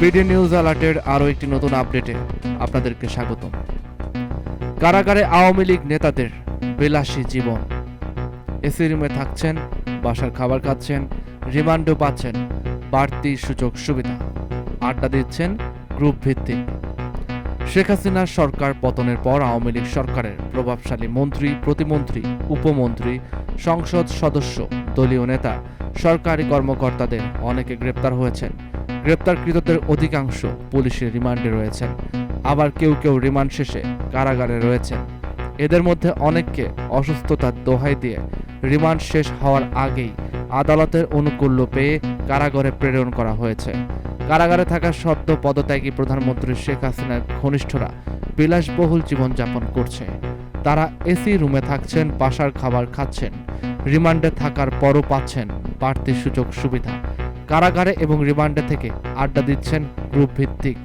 BD news অ্যালার্টের আরও একটি নতুন আপডেটে আপনাদেরকে স্বাগতম। কারাগারে আওয়ামী লীগ নেতাদের বিলাসী জীবন। এসি রুমে থাকছেন, বাসার খাবার খাচ্ছেন, রিমান্ডও পাচ্ছেন, বাড়তি সুযোগ সুবিধা। আড্ডা দিচ্ছেন গ্রুপ ভিত্তিক। শেখ হাসিনার সরকার পতনের পর আওয়ামী লীগ সরকারের প্রভাবশালী মন্ত্রী, প্রতিমন্ত্রী, উপমন্ত্রী, সংসদ সদস্য, দলীয় নেতা, সরকারি কর্মকর্তাদের অনেকে গ্রেপ্তার হয়েছেন। গ্রেপ্তারকৃতদের অধিকাংশ পুলিশের রিমান্ডে রয়েছেন। আবার কেউ কেউ রিমান্ড শেষে কারাগারে রয়েছেন। এদের মধ্যে অনেককে অসুস্থতার দোহাই দিয়ে রিমান্ড শেষ হওয়ার আগেই আদালতের অনুকূল্য পেয়ে কারাগারে প্রেরণ করা হয়েছে। কারাগারে থাকা সদ্য পদত্যাগী প্রধানমন্ত্রী শেখ হাসিনার ঘনিষ্ঠরা বিলাসবহুল জীবনযাপন করছে। তারা এসি রুমে থাকছেন, বাসার খাবার খাচ্ছেন, রিমান্ডে থাকার পরও পাচ্ছেন বাড়তি সুযোগ সুবিধা কারাগারে এবং রিমান্ডে থেকে আড্ডা দিচ্ছেন গ্রুপ ভিত্তিক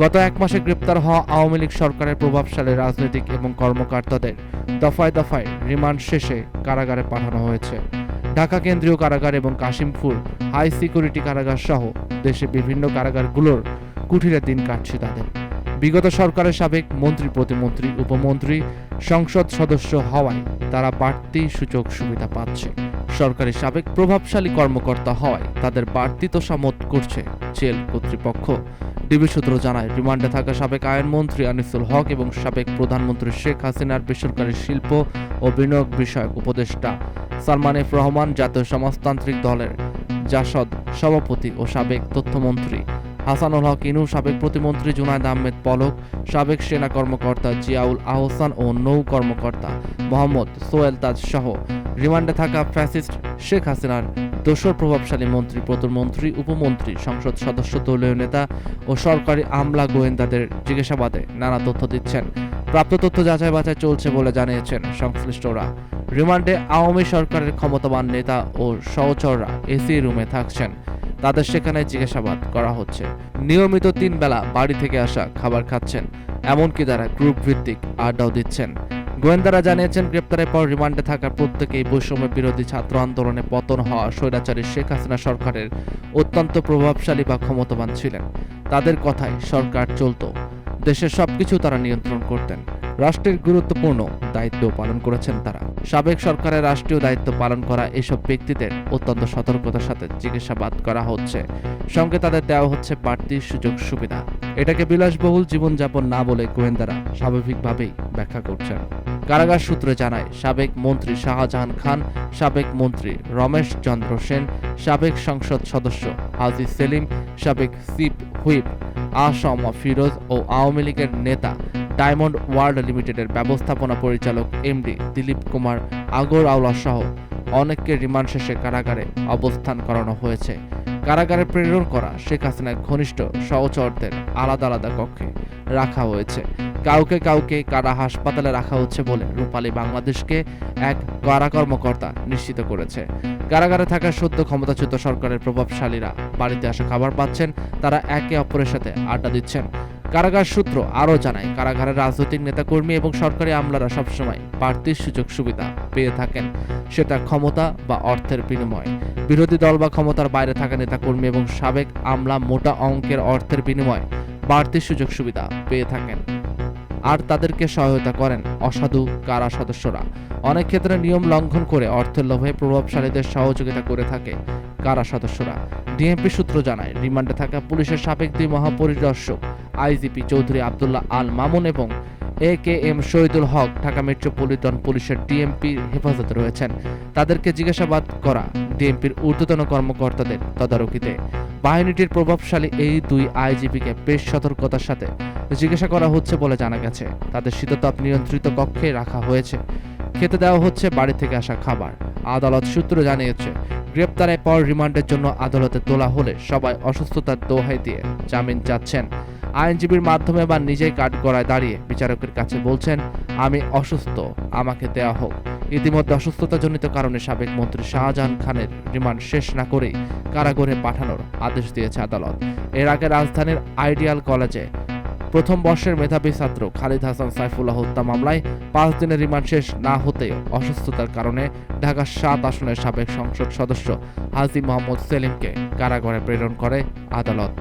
গত এক মাসে গ্রেপ্তার হওয়া আওয়ামী লীগ সরকারের প্রভাবশালী রাজনৈতিক এবং কর্মকর্তাদের দফায় দফায় রিমান্ড শেষে কারাগারে পাঠানো হয়েছে। ঢাকা কেন্দ্রীয় কারাগার এবং কাশিমপুর হাই সিকিউরিটি কারাগার সহ দেশে বিভিন্ন কারাগারগুলোর কুঠিরে দিন কাটছে তাদের। বিগত সরকারের সাবেক মন্ত্রী, প্রতিমন্ত্রী, উপমন্ত্রী, সংসদ সদস্য হওয়ায় তারা বাড়তি সুযোগ সুবিধা পাচ্ছে। সরকারি সাবেক প্রভাবশালী কর্মকর্তা হয়। তাদের বাড়তি তোষামত করছে জেল কর্তৃপক্ষ। ডিবি সূত্র জানায়, রিমান্ডে থাকা সাবেক আইনমন্ত্রী আনিসুল হক এবং সাবেক প্রধানমন্ত্রী শেখ হাসিনার বেসরকারি শিল্প ও বিনিয়োগ বিষয়ক উপদেষ্টা সালমান এফ রহমান, জাতীয় সমাজতান্ত্রিক দলের জাসদ সভাপতি ও সাবেক তথ্যমন্ত্রী হাসানুল হক ইনু, সাবেক প্রতিমন্ত্রী জুনায়দ আহমেদ পলক, সাবেক সেনা কর্মকর্তা জিয়াউল আহসান ও নৌ কর্মকর্তা মোহাম্মদ সোয়েল তাজ সহ রিমান্ডে থাকা ফ্যাসিস্ট শেখ হাসিনার দোসর প্রভাবশালী মন্ত্রী প্রতিমন্ত্রী উপমন্ত্রী, সংসদ সদস্য, দলীয় নেতা ও সরকারি আমলা গোয়েন্দাদের জিজ্ঞাসাবাদে নানা তথ্য দিচ্ছেন। প্রাপ্ত তথ্য যাচাই বাছাই চলছে বলে জানিয়েছেন সংশ্লিষ্টরা। রিমান্ডে আওয়ামী সরকারের ক্ষমতাবান নেতা ও সহচররা এসি রুমে থাকছেন। তাদের সেখানে জিজ্ঞাসাবাদ করা হচ্ছে। নিয়মিত তিন বেলা বাড়ি থেকে আসা খাবার খাচ্ছেন। এমনকি তারা গ্রুপ ভিত্তিক আড্ডাও দিচ্ছেন। গোয়েন্দারা জানিয়েছেন, গ্রেপ্তারের পর রিমান্ডে থাকা প্রত্যেকেই বৈষম্য বিরোধী ছাত্র আন্দোলনে পতন হওয়া স্বৈরাচারী শেখ হাসিনা সরকারের অত্যন্ত প্রভাবশালী বা ক্ষমতাবান ছিলেন। তাদের কথায় সরকার চলতো। দেশের সবকিছু তারা নিয়ন্ত্রণ করতেন। রাষ্ট্রের গুরুত্বপূর্ণ দায়িত্ব পালন করেছেন তারা। সাবেক সরকারের রাষ্ট্রীয় দায়িত্ব পালন করা এসব ব্যক্তিদের অত্যন্ত সতর্কতার সাথে জিজ্ঞাসাবাদ করা হচ্ছে। সঙ্গে তাদের দেওয়া হচ্ছে বাড়তি সুযোগ সুবিধা। এটাকে বিলাসবহুল জীবনযাপন না বলে গোয়েন্দারা স্বাভাবিকভাবেই ব্যাখ্যা করছেন। কারাগার সূত্রে জানায়, সাবেক মন্ত্রী শাহজাহান খান, সাবেক মন্ত্রী রমেশ চন্দ্র সেন, সাবেক সংসদ সদস্য হাজি সেলিম, সাবেক সিপ হুইপ আসম ফিরোজ ও আওয়ামী লীগের নেতা ডায়মন্ড ওয়ার্ল্ড লিমিটেডের ব্যবস্থাপনা পরিচালক এমডি দিলীপ কুমার আগর আওলা সহ অনেককে রিমান্ড শেষে কারাগারে অবস্থান করানো হয়েছে। কারাগারে প্রেরণ করা শেখ হাসিনার ঘনিষ্ঠ সহচরদের আলাদা আলাদা কক্ষে রাখা হয়েছে। কাউকে কাউকে কারা হাসপাতালে রাখা হচ্ছে বলে রূপালী বাংলাদেশকে এক কারা কর্মকর্তা নিশ্চিত করেছে। কারাগারে থাকা সদ্য ক্ষমতাচ্যুত সরকারের প্রভাবশালীরা বাড়িতে আসা খাবার পাচ্ছেন, তারা একে অপরের সাথে আড্ডা দিচ্ছেন। কারাগার সূত্র আরও জানায়, কারাগারের রাজনৈতিক নেতাকর্মী এবং সরকারি আমলারা সবসময় বাড়তি সুযোগ সুবিধা পেয়ে থাকেন। সেটা ক্ষমতা বা অর্থের বিনিময়ে। বিরোধী দল বা ক্ষমতার বাইরে থাকা নেতাকর্মী এবং সাবেক আমলা মোটা অঙ্কের অর্থের বিনিময়ে বাড়তি সুযোগ সুবিধা পেয়ে থাকেন। আর তাদেরকে সহায়তা করেন অসাধু কারা সদস্যরা। অনেক ক্ষেত্রে নিয়ম লঙ্ঘন করে অর্থের লোভে প্রভাবশালীদের সহযোগিতা করে থাকে কারা সদস্যরা। ডিএমপি সূত্র জানায়, রিমান্ডে থাকা পুলিশের সাবেক দুই মহাপরিদর্শক আইজিপি চৌধুরী আবদুল্লাহ আল মামুন এবং এ K M Shahidul Haque, Dhaka metropolitan পুলিশের ডিএমপি হেফাজতে রয়েছেন। তাদেরকে জিজ্ঞাসাবাদ করা ডিএমপির ঊর্ধ্বতন কর্মকর্তাদের তদারকিতে। বাহিনীটির প্রভাবশালী এই দুই আইজিপিকে বেশ সতর্কতার সাথে জিজ্ঞাসা করা হচ্ছে বলে জানা গেছে। তাদের শীততাপ নিয়ন্ত্রিত কক্ষে রাখা হয়েছে। খেতে দেওয়া হচ্ছে বাড়ি থেকে আসা খাবার। আদালত সূত্র জানিয়েছে, গ্রেপ্তারের পর রিমান্ডের জন্য আদালতে তোলা হলে সবাই অসুস্থতার দোহাই দিয়ে জামিন চাচ্ছেন। আইনজীবীর মাধ্যমে বা নিজেই কাঠগড়ায় দাঁড়িয়ে বিচারকের কাছে বলছেন, আমি অসুস্থ, আমাকে দেয়া হোক। ইতিমধ্যে অসুস্থতাজনিত কারণে সাবেক মন্ত্রী শাহজাহান খানের রিমান্ড শেষ না করেই কারাগারে পাঠানোর আদেশ দিয়েছে আদালত। এর আগে রাজধানীর আইডিয়াল কলেজে প্রথম বর্ষের মেধাবী ছাত্র খালিদ হাসান সাইফুল্লাহ হত্যা মামলায় পাঁচ দিনের রিমান্ড শেষ না হতে অসুস্থতার কারণে ঢাকার সাত আসনের সাবেক সংসদ সদস্য হাজি মোহাম্মদ সেলিমকে কারাগারে প্রেরণ করে আদালত।